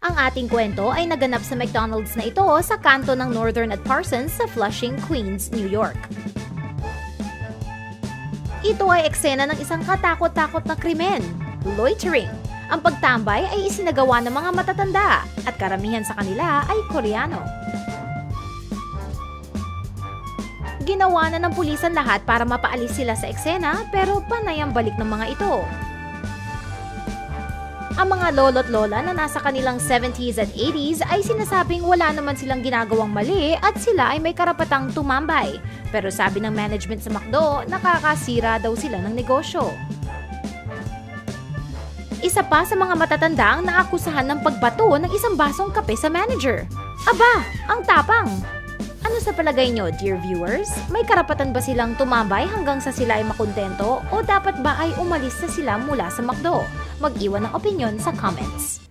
Ang ating kwento ay naganap sa McDonald's na ito sa kanto ng Northern at Parsons sa Flushing, Queens, New York. Ito ay eksena ng isang katakot-takot na krimen, loitering. Ang pagtambay ay isinagawa ng mga matatanda at karamihan sa kanila ay Koreano. Ginawa na ng pulisan lahat para mapaalis sila sa eksena pero panay ang balik ng mga ito. Ang mga lolo't lola na nasa kanilang 70s at 80s ay sinasabing wala naman silang ginagawang mali at sila ay may karapatang tumambay. Pero sabi ng management sa McDo, nakakasira daw sila ng negosyo. Isa pa sa mga matatanda ang naakusahan ng pagbato ng isang basong kape sa manager. Aba, ang tapang! Sa palagay nyo, dear viewers? May karapatan ba silang tumambay hanggang sa sila ay makontento o dapat ba ay umalis na sila mula sa McDo? Mag-iwan ng opinion sa comments.